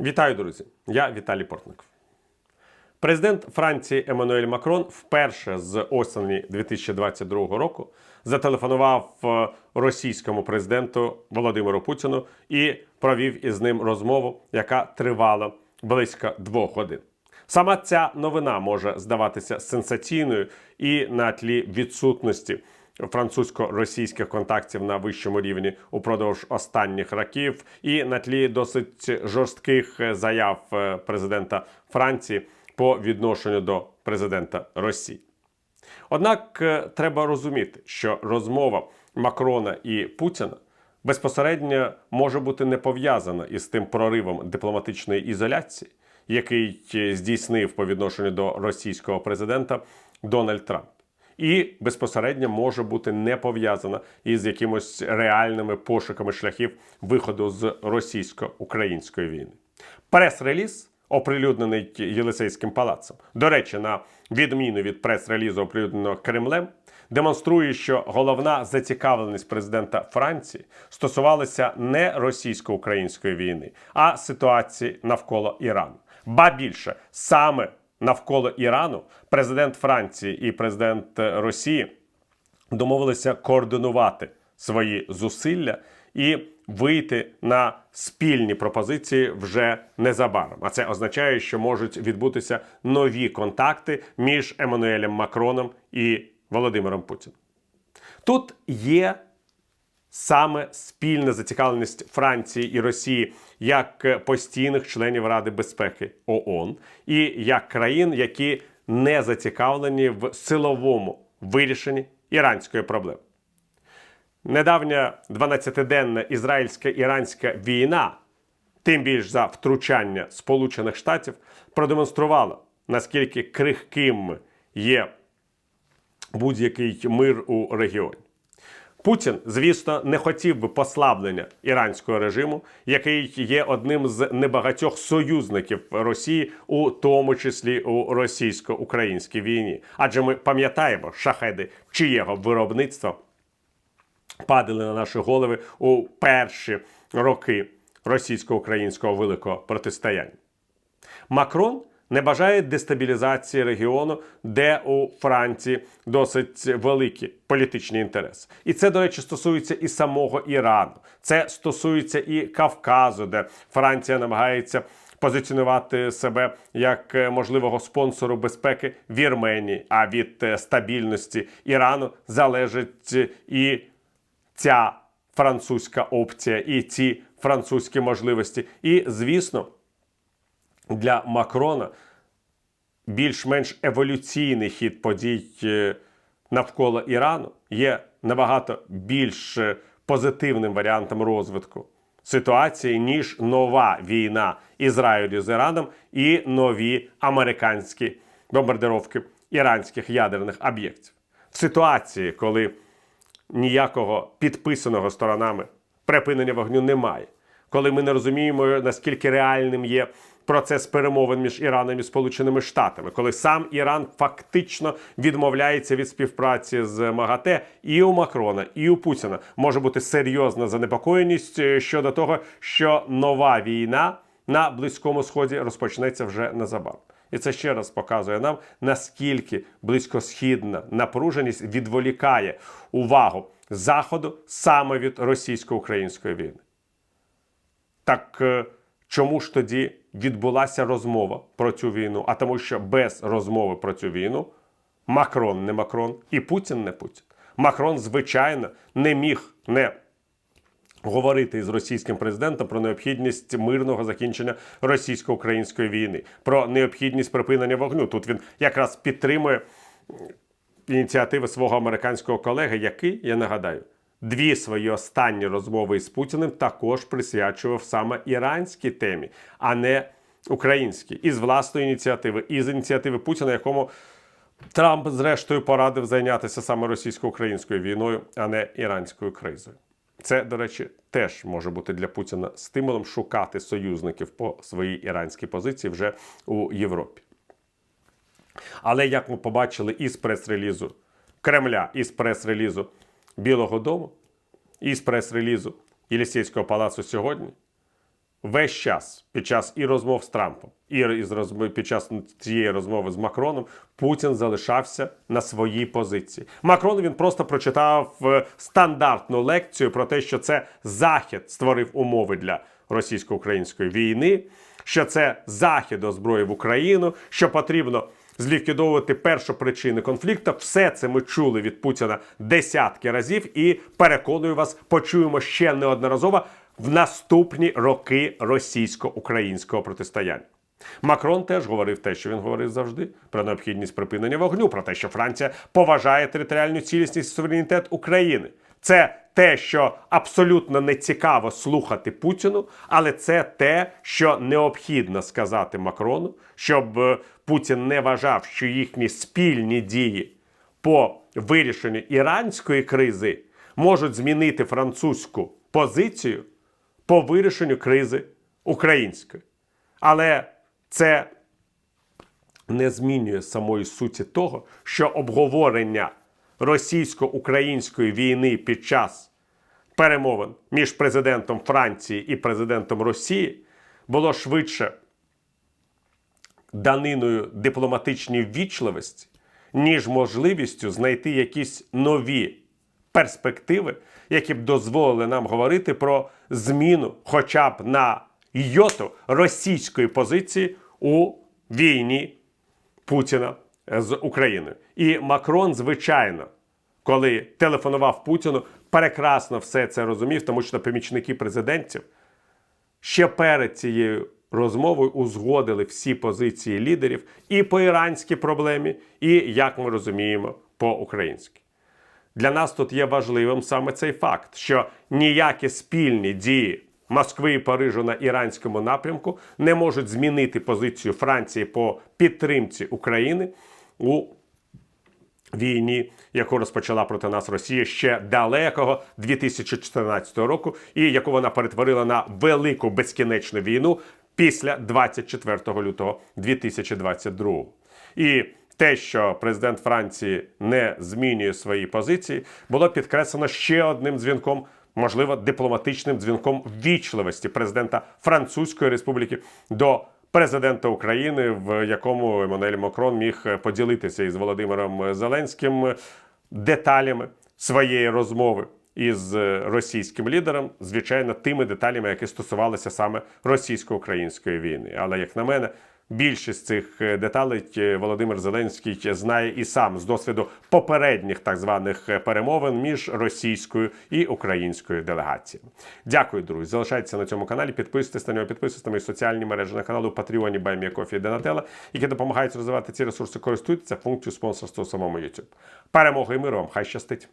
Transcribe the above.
Вітаю, друзі! Я Віталій Портников. Президент Франції Еммануель Макрон вперше з осені 2022 року зателефонував е, російському президенту Володимиру Путіну і провів із ним розмову, яка тривала близько двох годин. Сама ця новина може здаватися сенсаційною і на тлі відсутності французько-російських контактів на вищому рівні упродовж останніх років, і на тлі досить жорстких е, заяв е, президента Франції по відношенню до президента Росії. Однак е, треба розуміти, що розмова Макрона і Путіна безпосередньо може бути не пов'язана із тим проривом дипломатичної ізоляції, який здійснив по відношенню до російського президента Дональд Трамп. І безпосередньо може бути не пов'язана із якимось реальними пошуками шляхів виходу з російсько-української війни. Прес-реліз, оприлюднений Єлисейським палацом, до речі, на відміну від прес-релізу, оприлюдненого Кремлем, демонструє, що головна зацікавленість президента Франції стосувалася не російсько-української війни, а ситуації навколо Ірану. Ба більше саме навколо Ірану президент Франції і президент Росії домовилися координувати свої зусилля і вийти на спільні пропозиції вже незабаром. А це означає, що можуть відбутися нові контакти між Еммануелем Макроном і Володимиром Путіним. Тут є саме спільна зацікавленість Франції і Росії як постійних членів Ради безпеки ООН і як країн, які не зацікавлені в силовому вирішенні іранської проблеми. Недавня 12-денна ізраїльська-іранська війна, тим більш за втручання Сполучених Штатів, продемонструвала, наскільки крихким є будь-який мир у регіоні. Путін, звісно, не хотів би послаблення іранського режиму, який є одним з небагатьох союзників Росії, у тому числі у російсько-українській війні. Адже ми пам'ятаємо шахеди чиєго виробництва падали на наші голови у перші роки російсько-українського великого протистояння. Макрон не бажає дестабілізації регіону, де у Франції досить великі політичні інтереси. І це, до речі, стосується і самого Ірану. Це стосується і Кавказу, де Франція намагається позиціонувати себе як е, можливого спонсору безпеки Вірменії. А від е, стабільності Ірану залежить е, і ця французька опція, і ці французькі можливості. І, звісно для Макрона більш-менш еволюційний хід подій е, навколо Ірану є набагато більш е, позитивним варіантом розвитку ситуації, ніж нова війна Ізраїлю з Іраном і нові американські бомбардировки іранських ядерних об'єктів. В ситуації, коли ніякого підписаного сторонами припинення вогню немає, коли ми не розуміємо, наскільки реальним є процес перемовин між Іраном і Сполученими Штатами, коли сам Іран фактично відмовляється від співпраці з МАГАТЕ, і у Макрона, і у Путіна може бути серйозна занепокоєність е, щодо того, що нова війна на близькому сході розпочнеться вже незабаром. І це ще раз показує нам, наскільки близькосхідна напруженість відволікає увагу Заходу саме від російсько-української війни. Так е, чому ж тоді відбулася розмова про цю війну? А тому, що без розмови про цю війну Макрон не Макрон і Путін не Путін. Макрон, звичайно, не міг не говорити із російським президентом про необхідність мирного закінчення російсько-української війни, про необхідність припинення вогню. Тут він якраз підтримує ініціативи свого американського колеги, який, я нагадаю, дві свої останні розмови із Путіним також присвячував саме іранській темі, а не українській, із власної ініціативи, із ініціативи Путіна, якому Трамп, зрештою, порадив зайнятися саме російсько-українською війною, а не іранською кризою. Це, до речі, теж може бути для Путіна стимулом шукати союзників по своїй іранській позиції вже у Європі. Але як ми побачили із прес-релізу Кремля, із прес-релізу Білого Дому, із прес-релізу Єлісейського палацу сьогодні, весь час під час і розмов з Трампом, і під час цієї розмови з Макроном Путін залишався на своїй позиції. Макрон він просто прочитав е, стандартну лекцію про те, що це Захід створив умови для російсько-української війни, що це Захід озброїв Україну, що потрібно. Зліквідовувати першу причину конфлікту. Все це ми чули від Путіна десятки разів, і переконую вас, почуємо ще неодноразово в наступні роки російсько-українського протистояння. Макрон теж говорив те, що він говорив завжди про необхідність припинення вогню, про те, що Франція поважає територіальну цілісність і суверенітет України. Це те, що абсолютно не цікаво слухати Путіну, але це те, що необхідно сказати Макрону, щоб е, Путін не вважав, що їхні спільні дії по вирішенню іранської кризи можуть змінити французьку позицію по вирішенню кризи української. Але це не змінює самої суті того, що обговорення російсько-української війни під час перемовин між президентом Франції і президентом Росії було швидше даниною дипломатичній ввічливості, ніж можливістю знайти якісь нові перспективи, які б дозволили нам говорити про зміну, хоча б на йоту російської позиції у війні Путіна з Україною. І Макрон, звичайно, коли телефонував Путіну, прекрасно все це розумів, тому що помічники президентів ще перед цією розмовою узгодили всі позиції лідерів і по іранській проблемі, і як ми розуміємо, по українськи. Для нас тут є важливим саме цей факт, що ніякі спільні дії Москви і Парижу на іранському напрямку не можуть змінити позицію Франції по підтримці України у війні, яку розпочала проти нас Росія ще далекого 2014 року, і яку вона перетворила на велику безкінечну війну після 24 лютого 2022. І те, що президент Франції не змінює свої позиції, було підкреслено ще одним дзвінком. Можливо, дипломатичним дзвінком ввічливості президента Французької Республіки до президента України, в якому Еммануель Макрон міг поділитися із Володимиром Зеленським деталями своєї розмови із російським лідером, звичайно, тими деталями, які стосувалися саме російсько-української війни. Але як на мене, більшість цих деталей Володимир Зеленський знає і сам з досвіду попередніх так званих перемовин між російською і українською делегаціями. Дякую, друзі. Залишайтеся на цьому каналі. Підписуйтесь на нього, підписуйтесь на мої соціальні мережі на каналу Patreon, Баймія Кофі які допомагають розвивати ці ресурси. Користуйтеся функцією спонсорства самому YouTube. Перемоги і миру вам! Хай щастить!